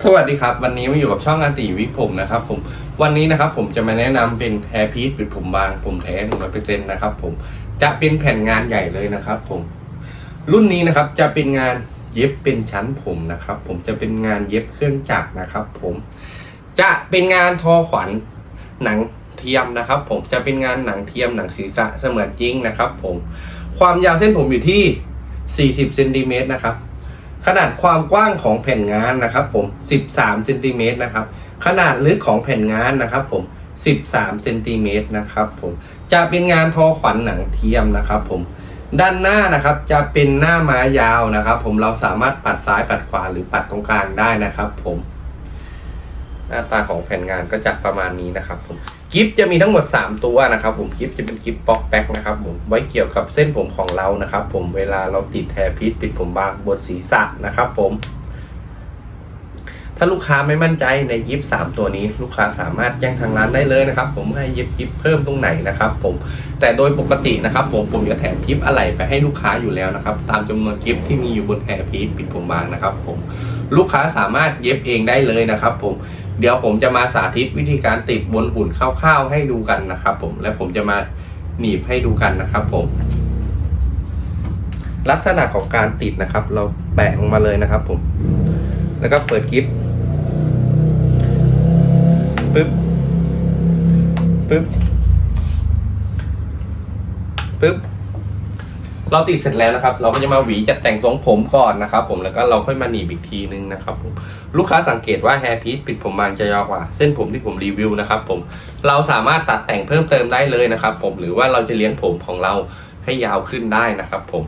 สวัสดีครับ วันนี้มาอยู่กับช่องอาติวิกผมนะครับผมวันนี้นะครับผมจะมาแนะนำเป็นแฮร์พีซปิดผมบางผมแท้หนึ่งร้อยเปอร์เซ็นต์นะครับผมจะเป็นแผ่นงานใหญ่เลยนะครับผมรุ่นนี้นะครับจะเป็นงานเย็บเป็นชั้นผมนะครับ ผมจะเป็นงานเย็บเครื่องจักรนะครับ ผมจะเป็นงานทอขวัญหนังเทียมนะครับ ผมจะเป็นงานหนังเทียมหนังศีรษะเสมือนจริงนะครับ ผมความยาวเส้นผมอยู่ที่ 40เซนติเมตรนะครับ ขนาดความกว้างของแผ่นงานนะครับผม 13เซนติเมตรนะครับ ขนาดลึกของแผ่นงานนะครับผม 13เซนติเมตรนะครับผม จะเป็นงานทอขวัญหนังเทียมนะครับผม ด้านหน้านะครับจะเป็นหน้าม้ายาวนะครับ ผม เราสามารถปัดซ้ายปัดขวาหรือปัดตรงกลางได้นะครับ ผม หน้าตาของแผ่นงานก็จะประมาณนี้นะครับผม กิฟจะมีทั้งหมด 3 ตัวนะครับผมกิฟจะเป็นกิฟป๊อกแบ็กนะครับผมไว้เกี่ยวกับเส้นผมของเรานะครับผมเวลาเราติดแฮร์พีซปิดผมบางบนศีรษะนะครับผมถ้าลูกค้าไม่มั่นใจในยิปสามตัวนี้ ลูกค้าสามารถแจ้งทางร้านได้เลยนะครับ ผมให้ยิบยิบเพิ่มตรงไหนนะครับ ผมแต่โดยปกตินะครับ ผมผมจะแถมกิฟอะไหล่ไปให้ลูกค้าอยู่แล้วนะครับ ตามจำนวนกิฟที่มีอยู่บนแฮร์พีซปิดผมบางนะครับ ผมลูกค้าสามารถเย็บเองได้เลยนะครับ ผม เดี๋ยวผมจะมาสาธิตวิธีการติดบนหุ่นคร่าวๆให้ดูกันนะครับผมและผมจะมาหนีบให้ดูกันนะครับผม ลักษณะของการติดนะครับ เราแปะลงมาเลยนะครับผม แล้วก็เปิดกิฟปึ๊บปึ๊บปึ๊บ เราติดเสร็จแล้วนะครับ เราก็จะมาหวีจัดแต่งทรงผมก่อนนะครับ ผมแล้วก็เราค่อยมาหนีบอีกทีนึงนะครับผมลูกค้าสังเกตว่าแฮร์พีซปิดผมบางจะยาวกว่า เส้นผมที่ผมรีวิวนะครับผมเราสามารถตัดแต่งเพิ่มเติมได้เลยนะครับผมหรือว่าเราจะเลี้ยงผมของเราให้ยาวขึ้นได้นะครับผม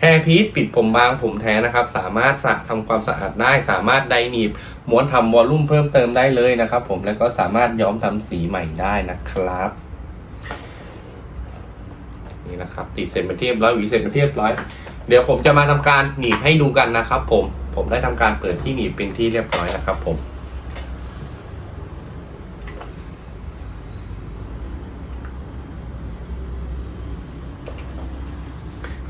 แฮร์พีซปิดผมบางผมแท้นะครับ สามารถสระทำความสะอาดได้ สามารถไดหนีบม้วนทำวอลลุ่มเพิ่มเติมได้เลยนะครับ ผมแล้วก็สามารถย้อมทำสีใหม่ได้นะครับ นี่นะครับ ติดเสร็จเป็นที่เรียบร้อยหวีเสร็จเป็นที่เรียบร้อย เดี๋ยวผมจะมาทำการหนีบให้ดูกันนะครับ ผมผมได้ทำการเปิดที่หนีบเป็นที่เรียบร้อยนะครับ ผม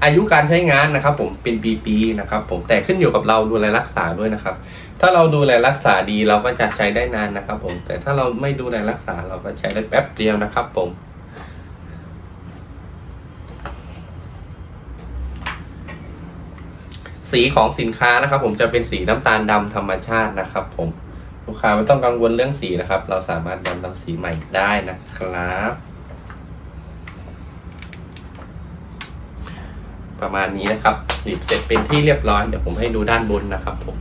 อายุการใช้งานนะครับ ผมเป็นปีๆนะครับ ผมแต่ขึ้นอยู่กับเราดูแลรักษาด้วยนะครับ ถ้าเราดูแลรักษาดีเราก็จะใช้ได้นานนะครับ ผมแต่ถ้าเราไม่ดูแลรักษาเราก็ใช้ได้แป๊บเดียวนะครับ ผม สีของสินค้านะครับ ผมจะเป็นสีน้ำตาลดำธรรมชาตินะครับ ผมลูกค้าไม่ต้องกังวลเรื่องสีนะครับ เราสามารถย้อมทำสีใหม่ได้นะครับ ประมาณนี้นะครับหนีบเสร็จเป็นที่เรียบร้อยเดี๋ยวผมให้ดูด้านบนนะครับ ผม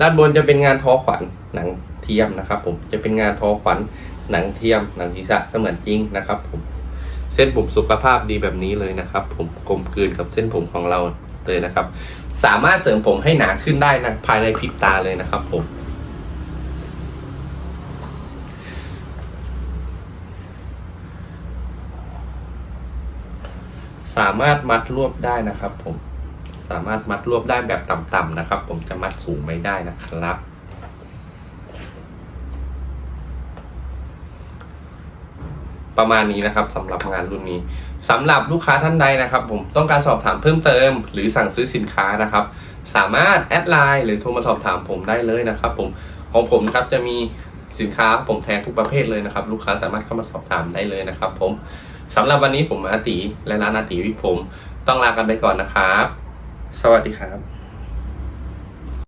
ด้านบนจะเป็นงานทอขวัญหนังเทียมนะครับ ผมจะเป็นงานทอขวัญหนังเทียมหนังศีรษะเสมือนจริงนะครับ ผม ส้นผมสุขภาพดีแบบนี้เลยนะครับ ผมกลมกลืนกับเส้นผมของเราเลยนะครับ สามารถเสริมผมให้หนาขึ้นได้นะภายในพริบตาเลยนะครับผมสามารถมัดรวบได้นะครับ ผมสามารถมัดรวบได้แบบต่ำๆนะครับ ผมจะมัดสูงไม่ได้นะครับ ประมาณนี้นะครับสำหรับงานรุ่นนี้สำหรับลูกค้าท่านใดนะครับ ผมต้องการสอบถามเพิ่มเติม หรือสั่งซื้อสินค้านะครับ สามารถแอดไลน์หรือโทรมาสอบถามผมได้เลยนะครับ ผมของผมนะครับจะมีสินค้าผมแทนทุกประเภทเลยนะครับ ลูกค้าสามารถเข้ามาสอบถามได้เลยนะครับ ผมสำหรับวันนี้ผมอาติและร้านอาติวิผม ต้องลากันไปก่อนนะครับ สวัสดีครับ